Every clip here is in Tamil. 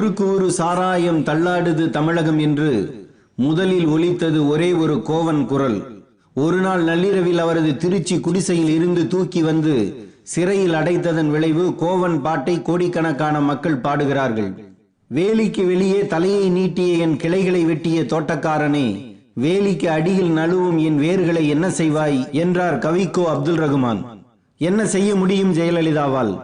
ஊருக்கு சாராயம் தள்ளாடுது தமிழகம் என்று முதலில் ஒலித்தது ஒரே ஒரு கோவன் குரல். ஒரு நாள் நள்ளிரவில் அவரது திருச்சி குடிசையில் இருந்து தூக்கி வந்து சிறையில் அடைத்ததன் விளைவு கோவன் பாட்டை கோடிக்கணக்கான மக்கள் பாடுகிறார்கள். வேலிக்கு வெளியே தலையை நீட்டிய என் கிளைகளை வெட்டிய தோட்டக்காரனே வேலிக்கு அடியில் நழுவும் என் வேர்களை என்ன செய்வாய்? என்றார் கவிக்கோ அப்துல் ரகுமான். என்ன செய்ய முடியும் ஜெயலலிதாவால்?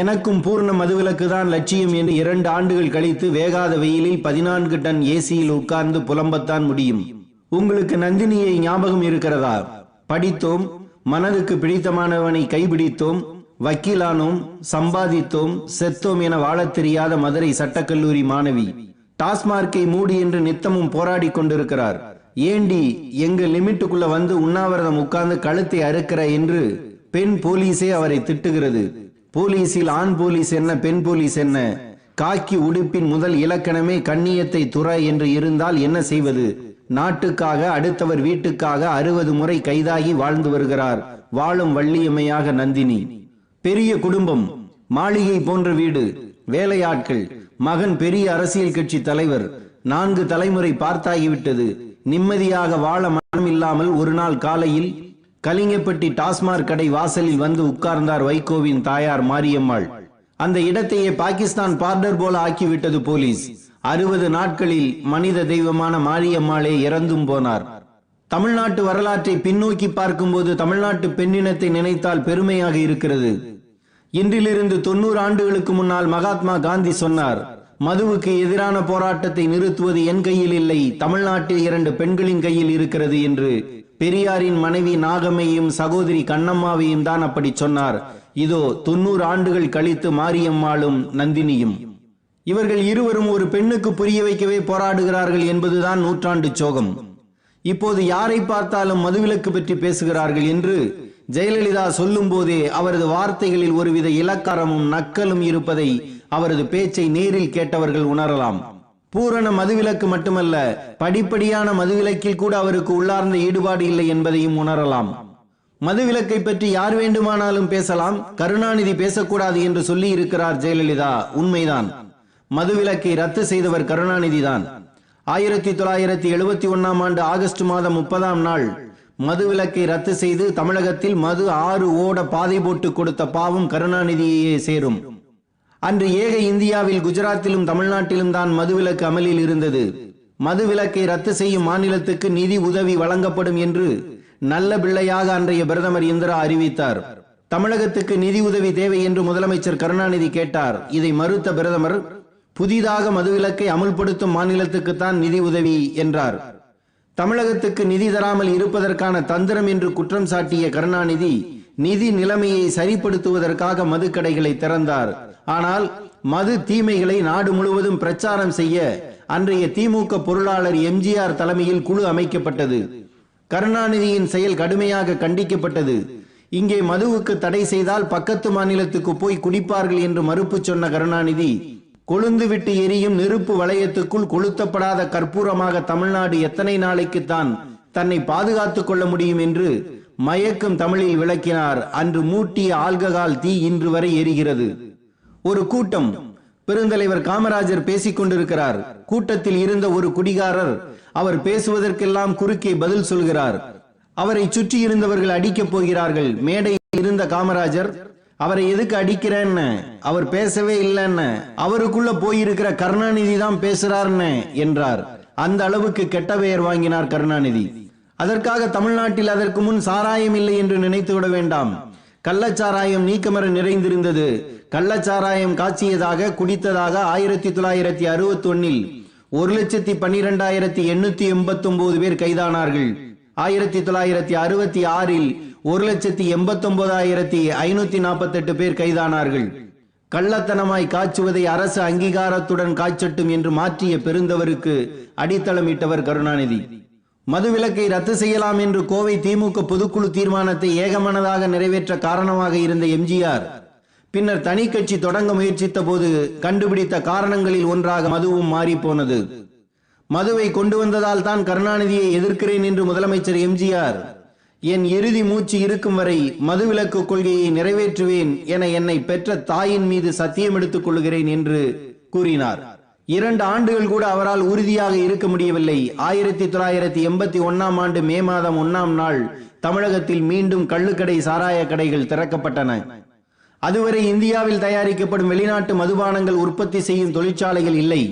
எனக்கும் பூர்ண மதுவிலக்கு தான் லட்சியம் என்று இரண்டு ஆண்டுகள் கழித்து வேகாத வெயிலில் பதினான்கு டன் ஏசியில் உட்கார்ந்து புலம்பத்தான் முடியும். உங்களுக்கு நந்தினியை ஞாபகம் இருக்கிறதா? படித்தோம் மனதுக்கு பிடித்தமானவனை கைபிடித்தோம் வக்கீலானோம் சம்பாதித்தோம் செத்தோம் என வாழத் தெரியாத மதுரை சட்டக்கல்லூரி மாணவி. டாஸ்மார்க்கை மூடி என்று நித்தமும் போராடி கொண்டிருக்கிறார். ஏண்டி எங்க லிமிட்டுக்குள்ள வந்து உண்ணாவிரதம் உட்கார்ந்து கழுத்தை அறுக்கிற என்று பெண் போலீஸே அவரை திட்டுகிறது. போலீஸில் ஆண் போலீஸ் என்ன பெண் போலீஸ் என்ன? காக்கி உடுப்பின் முதல் இலக்கணமே கண்ணியத்தை துற என்று இருந்தால் என்ன செய்வது? நாட்டுக்காக அடுத்தவர் வீட்டுக்காக அறுபது முறை கைதாகி வாழ்ந்து வருகிறார். வாழும் வள்ளியம்மையாக நந்தினி. பெரிய குடும்பம். மாளிகை போன்ற வீடு. வேலையாட்கள். மகன் பெரிய அரசியல் கட்சி தலைவர். நான்கு தலைமுறை பார்த்தாகிவிட்டது. நிம்மதியாக வாழ மனம் இல்லாமல் ஒரு நாள் காலையில் கலிங்கப்பட்டி டாஸ்மாக் கடை வாசலில் வந்து உட்கார்ந்தார் வைகோவின் தாயார் மாரியம்மாள். அந்த இடத்தையே பாகிஸ்தான் பார்டர் போல ஆக்கிவிட்டது போலீஸ். அறுபது நாட்களில் மனித தெய்வமான மாரியம்மாளே இறந்தும் போனார். தமிழ்நாட்டு வரலாற்றை பின்னோக்கி பார்க்கும்போது தமிழ்நாட்டு பெண்ணினத்தை நினைத்தால் பெருமையாக இருக்கிறது. இன்றிலிருந்து தொண்ணூறு ஆண்டுகளுக்கு முன்னால் மகாத்மா காந்தி சொன்னார் மதுவுக்கு எதிரான போராட்டத்தை நிறுத்துவது என் கையில் இல்லை தமிழ்நாட்டில் இரண்டு பெண்களின் கையில் இருக்கிறது என்று. பெரியாரின் மனைவி நாகம்மையும் சகோதரி கண்ணம்மாவையும் தான் அப்படி சொன்னார். இதோ தொண்ணூறு ஆண்டுகள் கழித்து மாரியம்மாளும் நந்தினியும். இவர்கள் இருவரும் ஒரு பெண்ணுக்கு புரிய வைக்கவே போராடுகிறார்கள் என்பதுதான் நூற்றாண்டு சோகம். இப்போது யாரை பார்த்தாலும் மதுவிலக்கு பற்றி பேசுகிறார்கள் என்று ஜெயலலிதா சொல்லும் போதே அவரது வார்த்தைகளில் ஒருவித இலக்காரமும் நக்கலும் இருப்பதை அவரது பேச்சை நேரில் கேட்டவர்கள் உணரலாம். பூரண மதுவிலக்கு மட்டுமல்ல படிப்படியான மதுவிலக்கில் கூட அவருக்கு உள்ளார்ந்த ஈடுபாடு இல்லை என்பதையும் உணரலாம். மதுவிலக்கை பற்றி யார் வேண்டுமானாலும் பேசலாம் கருணாநிதி பேசக்கூடாது என்று சொல்லி இருக்கிறார் ஜெயலலிதா. உண்மைதான். மதுவிலக்கை ரத்து செய்தவர் கருணாநிதி தான் ஆயிரத்தி தொள்ளாயிரத்தி எழுபத்தி ஒன்னாம் ஆண்டு ஆகஸ்ட் மாதம் முப்பதாம் நாள் மதுவிலக்கை ரத்து செய்து தமிழகத்தில் மது ஆறு ஓட பாதை போட்டு கொடுத்த பாவம் கருணாநிதியே சேரும். அன்று ஏக இந்தியாவில் குஜராத்திலும் தமிழ்நாட்டிலும் தான் மதுவிலக்கு அமலில் இருந்தது. மதுவிலக்கை ரத்து செய்யும் மாநிலத்துக்கு நிதி உதவி வழங்கப்படும் என்று நல்ல பிள்ளையாக அன்றைய பிரதமர் இந்திரா அறிவித்தார். தமிழகத்துக்கு நிதி உதவி தேவை என்று முதலமைச்சர் கருணாநிதி கேட்டார். இதை மறுத்த பிரதமர் புதிதாக மதுவிலக்கை அமுல்படுத்தும் மாநிலத்துக்குத்தான் நிதி உதவி என்றார். தமிழகத்துக்கு நிதி தராமல் இருப்பதற்கான தந்திரம் என்று குற்றம் சாட்டிய கருணாநிதி நிதி நிலைமையை சரிப்படுத்துவதற்காக மதுக்கடைகளை திறந்தார். ஆனால் மது தீமைகளை நாடு முழுவதும் பிரச்சாரம் செய்ய அன்றைய திமுக பொருளாளர் எம்ஜிஆர் தலைமையில் குழு அமைக்கப்பட்டது. கருணாநிதியின் செயல் கடுமையாக கண்டிக்கப்பட்டது. இங்கே மதுவுக்கு தடை செய்தால் பக்கத்து மாநிலத்துக்கு போய் குடிப்பார்கள் என்று மறுப்பு சொன்ன கருணாநிதி கொழுந்து விட்டு எரியும் நெருப்பு வளையத்துக்குள் கொளுத்தப்படாத கற்பூரமாக தமிழ்நாடு எத்தனை நாளைக்குத்தான் தன்னை பாதுகாத்துக் கொள்ள முடியும் என்று மயக்கும் தமிழில் விளக்கினார். அன்று மூட்டிய ஆல்ககால் தீ இன்று வரை எரிகிறது. ஒரு கூட்டம். பெருந்தலைவர் காமராஜர் பேசிக் கொண்டிருக்கிறார். கூட்டத்தில் இருந்த ஒரு குடிகாரர் அவர் பேசுவதற்கெல்லாம் குறுக்கே பதில் சொல்கிறார். அவரை சுற்றி இருந்தவர்கள் அடிக்கப் போகிறார்கள். மேடையில் இருந்த காமராஜர் அவரை எதுக்கு அடிக்கிறேன்னு? அவர் பேசவே இல்லைன்னு. அவருக்குள்ள போயிருக்கிற கருணாநிதி தான் பேசுறாருன்னு என்றார். அந்த அளவுக்கு கெட்ட பெயர் வாங்கினார் கருணாநிதி. அதற்காக தமிழ்நாட்டில் அதற்கு முன் சாராயம் இல்லை என்று நினைத்து விட வேண்டாம். கள்ளச்சாராயம் நீக்கமர நிறைந்திருந்தது. கள்ளச்சாராயம் காய்ச்சியதாக குடித்ததாக ஆயிரத்தி தொள்ளாயிரத்தி அறுபத்தி ஒன்னில் ஒரு லட்சத்தி பன்னிரெண்டாயிரத்தி எண்ணூத்தி எண்பத்தி ஒன்பது பேர் கைதானார்கள். ஆயிரத்தி தொள்ளாயிரத்தி அறுபத்தி ஆறில் ஒரு லட்சத்தி எண்பத்தி ஒன்பதாயிரத்தி ஐநூத்தி நாற்பத்தி எட்டு பேர் கைதானார்கள். கள்ளத்தனமாய் காய்ச்சுவதை அரசு அங்கீகாரத்துடன் காய்ச்சட்டும் என்று மாற்றிய பெருந்தவருக்கு அடித்தளமிட்டவர் கருணாநிதி. மதுவிலக்கை ரத்து செய்யலாம் என்று கோவை திமுக பொதுக்குழு தீர்மானத்தை ஏகமனதாக நிறைவேற்ற காரணமாக இருந்த எம்ஜிஆர். பின்னர் தனி கட்சி தொடங்க முயற்சித்த போது கண்டுபிடித்த காரணங்களில் ஒன்றாக மதுவும் மாறி போனது மதுவை கொண்டு வந்ததால் தான் கருணாநிதியை எதிர்க்கிறேன் என்று முதலமைச்சர் எம்ஜிஆர். என் இறுதி மூச்சு இருக்கும் வரை மதுவிலக்கு கொள்கையை நிறைவேற்றுவேன் என என்னை பெற்ற தாயின் மீது சத்தியம் எடுத்துக் கொள்கிறேன் என்று கூறினார். இரண்டு ஆண்டுகள் கூட அவரால் உறுதியாக இருக்க முடியவில்லை. ஆயிரத்தி தொள்ளாயிரத்தி எண்பத்தி ஒன்னாம் ஆண்டு மே மாதம் ஒன்னாம் நாள் தமிழகத்தில் மீண்டும் கள்ளுக்கடை சாராய கடைகள் திறக்கப்பட்டன. அதுவரை இந்தியாவில் தயாரிக்கப்படும் வெளிநாட்டு மதுபானங்கள் உற்பத்தி செய்யும் தொழிற்சாலைகள் இல்லை.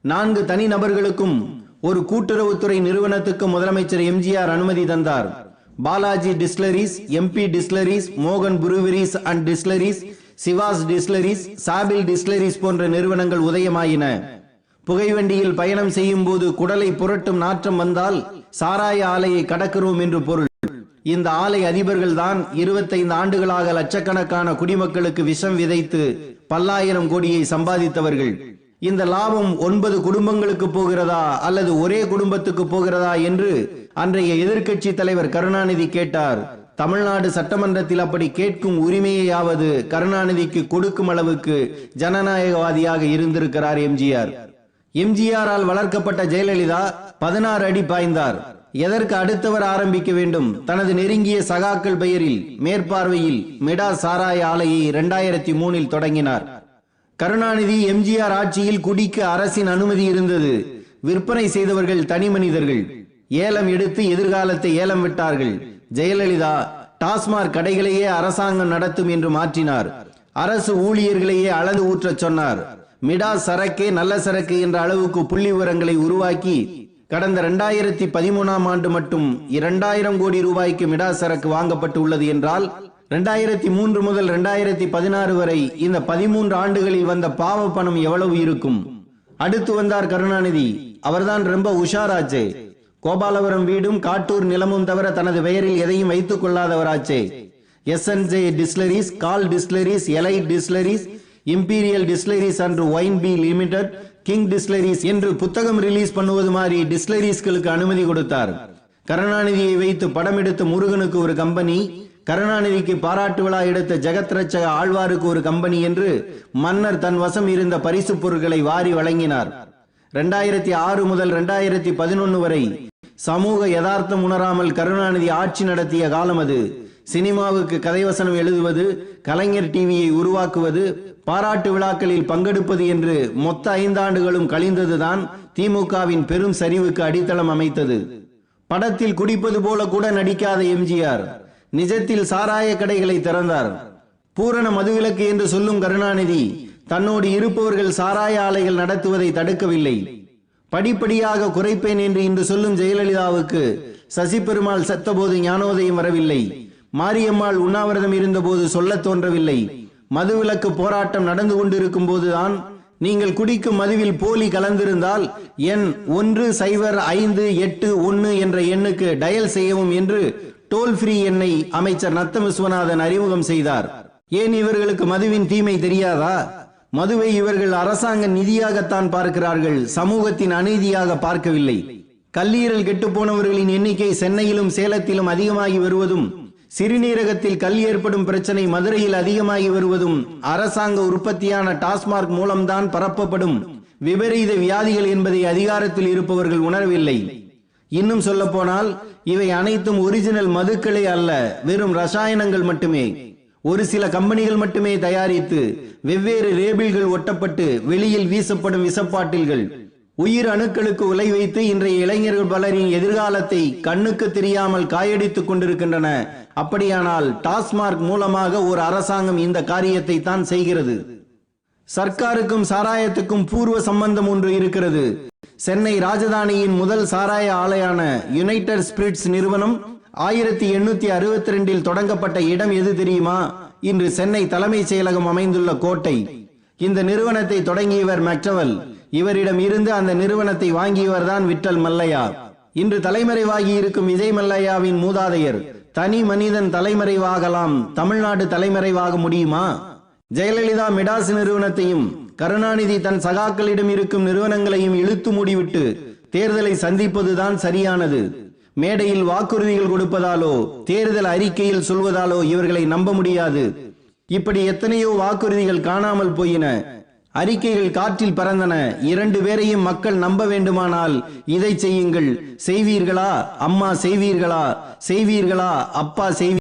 நான்கு தனி நபர்களுக்கும் ஒரு கூட்டுறவுத்துறை நிறுவனத்துக்கும் முதலமைச்சர் எம்ஜிஆர் அனுமதி தந்தார். பாலாஜி டிஸ்லரிஸ் எம்பி டிஸ்லரிஸ் மோகன் breweries and distilleries Sivas distilleries சாபில் distilleries போன்ற நிறுவனங்கள் உதயமாயின. புகைவண்டியில் பயணம் செய்யும் போது குடலை புரட்டும் நாற்றம் வந்தால் சாராய ஆலையை கடக்கிறோம் என்று பொருள். இந்த ஆலை அதிபர்கள் தான் இருபத்தைந்து ஆண்டுகளாக லட்சக்கணக்கான குடிமக்களுக்கு விஷம் விதைத்து பல்லாயிரம் கோடியை சம்பாதித்தவர்கள். இந்த லாபம் ஒன்பது குடும்பங்களுக்கு போகிறதா அல்லது ஒரே குடும்பத்துக்கு போகிறதா என்று அன்றைய எதிர்க்கட்சி தலைவர் கருணாநிதி கேட்டார். தமிழ்நாடு சட்டமன்றத்தில் அப்படி கேட்கும் உரிமையையாவது கருணாநிதிக்கு கொடுக்கும் அளவுக்கு ஜனநாயகவாதியாக இருந்திருக்கிறார் எம்ஜிஆர். எம்ஜிஆரால் வளர்க்கப்பட்ட ஜெயலலிதா பதினாறு அடி பாய்ந்தார். எதற்கு அடுத்தவர் ஆரம்பிக்க வேண்டும்? தனது நெருங்கிய சகாக்கள் பெயரில் மேற்பார்வையில் மிடா சாராய ஆலையை இரண்டாயிரத்தி மூணில் தொடங்கினார். கருணாநிதி எம்ஜிஆர் ஆட்சியில் குடிக்க அரசின் அனுமதி இருந்தது. விற்பனை செய்தவர்கள் தனி மனிதர்கள். ஏலம் எடுத்து எதிர்காலத்தை ஏலம் விட்டார்கள். ஜெயலலிதா டாஸ்மாக் கடைகளையே அரசாங்கம் நடத்தும் என்று மாற்றினார். அரசு ஊழியர்களையே அளந்து ஊற்றச் சொன்னார். மிடா சரக்கே நல்ல சரக்கு என்ற அளவுக்கு புள்ளி விவரங்களை உருவாக்கி கடந்த இரண்டாயிரத்தி பதிமூணாம் ஆண்டு மட்டும் இரண்டாயிரம் கோடி ரூபாய்க்கு மிடா சரக்கு வாங்கப்பட்டு உள்ளது என்றால் இரண்டாயிரத்தி மூன்று முதல் இரண்டாயிரத்தி பதினாறு வரை இந்த பதிமூன்று ஆண்டுகளில் வந்த பாவ பணம் எவ்வளவு இருக்கும்? அடுத்து வந்தார் கருணாநிதி. அவர்தான் ரொம்ப உஷாராச்சே. கோபாலபுரம் வீடும் காட்டூர் நிலமும் தவிர தனது பெயரில் எதையும் வைத்துக் கொள்ளாதவராச்சே. S N J distilleries Kal distilleries Elite distilleries Imperial distilleries and wine P limited King distilleries என்று புத்தகம் ரிலீஸ் பண்ணுவது மாதிரி டிஸ்லரிஸ்களுக்கு அனுமதி கொடுத்தார். கருணாநிதியை வைத்து படம் எடுத்த முருகனுக்கு ஒரு கம்பெனி கருணாநிதிக்கு பாராட்டு விழா எடுத்த ஜெகத் ரட்சக ஆழ்வாருக்கு ஒரு கம்பெனி என்று மன்னர் தன் வசம் இருந்த பரிசு பொருட்களை வாரி வழங்கினார். ரெண்டாயிரத்தி ஆறு முதல் ரெண்டாயிரத்தி பதினொன்னு வரை சமூக யதார்த்தம் உணராமல் கருணாநிதி ஆட்சி நடத்திய காலம் அது. சினிமாவுக்கு கதைவசனம் எழுதுவது கலைஞர் டிவியை உருவாக்குவது பாராட்டு விழாக்களில் பங்கெடுப்பது என்று மொத்த ஐந்தாண்டுகளும் கழிந்ததுதான் திமுகவின் பெரும் சரிவுக்கு அடித்தளம் அமைத்தது. படத்தில் குடிப்பது போல கூட நடிக்காத எம்ஜிஆர் நிஜத்தில் சாராய கடைகளை திறந்தார். பூரண மதுவிலக்கு என்று சொல்லும் கருணாநிதி தன்னோடு இருப்பவர்கள் சாராய ஆலைகள் நடத்துவதை தடுக்கவில்லை. படிப்படியாக குறைப்பேன் என்று இன்று சொல்லும் ஜெயலலிதாவுக்கு சசி பெருமாள் செத்தபோது ஞானோதயம் வரவில்லை. மாரியம்மாள் உண்ணாவிரதம் இருந்தபோது சொல்லத் தோன்றவில்லை. மதுவிலக்கு போராட்டம் நடந்து கொண்டிருக்கும் போதுதான் நீங்கள் குடிக்கும் மதுவில் போலி கலந்திருந்தால் எண் ஒன்று சைபர் ஐந்து எட்டு ஒன்று என்ற எண்ணுக்கு டயல் செய்யவும் என்று டோல் ஃப்ரீ எண்ணை அமைச்சர் நத்த விஸ்வநாதன் அறிமுகம் செய்தார். ஏன் இவர்களுக்கு மதுவின் தீமை தெரியாதா? மதுவை இவர்கள் அரசாங்க நிதியாகத்தான் பார்க்கிறார்கள். சமூகத்தின் அநீதியாக பார்க்கவில்லை. கல்லீரல் கெட்டுப்போனவர்களின் எண்ணிக்கை சென்னையிலும் சேலத்திலும் அதிகமாகி வருவதும் சிறுநீரகத்தில் கல் ஏற்படும் பிரச்சனை மதுரையில் அதிகமாகி வருவதும் அரசாங்க உற்பத்தியான டாஸ்மார்க் மூலம்தான் பரப்பப்படும் விபரீத வியாதிகள் என்பதை அதிகாரத்தில் இருப்பவர்கள் உணரவில்லை. இன்னும் சொல்ல போனால் இவை அனைத்தும் ஒரிஜினல் மதுக்களே அல்ல வெறும் ரசாயனங்கள் மட்டுமே. ஒரு சில கம்பெனிகள் மட்டுமே தயாரித்து வெவ்வேறு ரேபிள்கள் ஒட்டப்பட்டு வெளியில் வீசப்படும் விசப்பாட்டில்கள் உயிர் அணுக்களுக்கு உலை வைத்து இன்றைய இளைஞர்கள் பலரின் எதிர்காலத்தை கண்ணுக்கு தெரியாமல் காயடித்துக் கொண்டிருக்கின்றன. அப்படியானால் டாஸ்மார்க் மூலமாக ஒரு அரசாங்கம் இந்த காரியத்தை தான் செய்கிறது. சர்க்காருக்கும் சாராயத்துக்கும் பூர்வ சம்பந்தம் ஒன்று இருக்கிறது. சென்னை ராஜதானியின் முதல் சாராய ஆலையான யுனைடெட் ஸ்பிரிட்ஸ் நிறுவனம் ஆயிரத்தி எண்ணூத்தி அறுபத்தி ரெண்டில் தொடங்கப்பட்ட இடம் எது தெரியுமா? இன்று சென்னை தலைமைச் செயலகம் அமைந்துள்ள கோட்டை. இந்த நிறுவனத்தை தொடங்கியவர் மெக்டவல். இவரிடம் இருந்து அந்த நிறுவனத்தை வாங்கியவர் தான் விட்டல் மல்லையா. இன்று தலைமறைவாகி இருக்கும் விஜய் மல்லையாவின் மூதாதையர் தனி மனிதன் தலைமறைவாகலாம் தமிழ்நாடு தலைமறைவாக முடியுமா? ஜெயலலிதா மிடாஸ் நிறுவனத்தையும் கருணாநிதி தன் சகாக்களிடம் இருக்கும் நிறுவனங்களையும் இழுத்து மூடிவிட்டு தேர்தலை சந்திப்பதுதான் சரியானது. மேடையில் வாக்குறுதிகள் கொடுப்பதாலோ தேர்தல் அறிக்கையில் சொல்வதாலோ இவர்களை நம்ப முடியாது. இப்படி எத்தனையோ வாக்குறுதிகள் காணாமல் போயின. அறிக்கைகள் காற்றில் பறந்தன. இரண்டு பேரையும் மக்கள் நம்ப வேண்டுமானால் இதை செய்யுங்கள். செய்வீர்களா? அம்மா செய்வீர்களா? செய்வீர்களா? அப்பா செய்வீர்கள்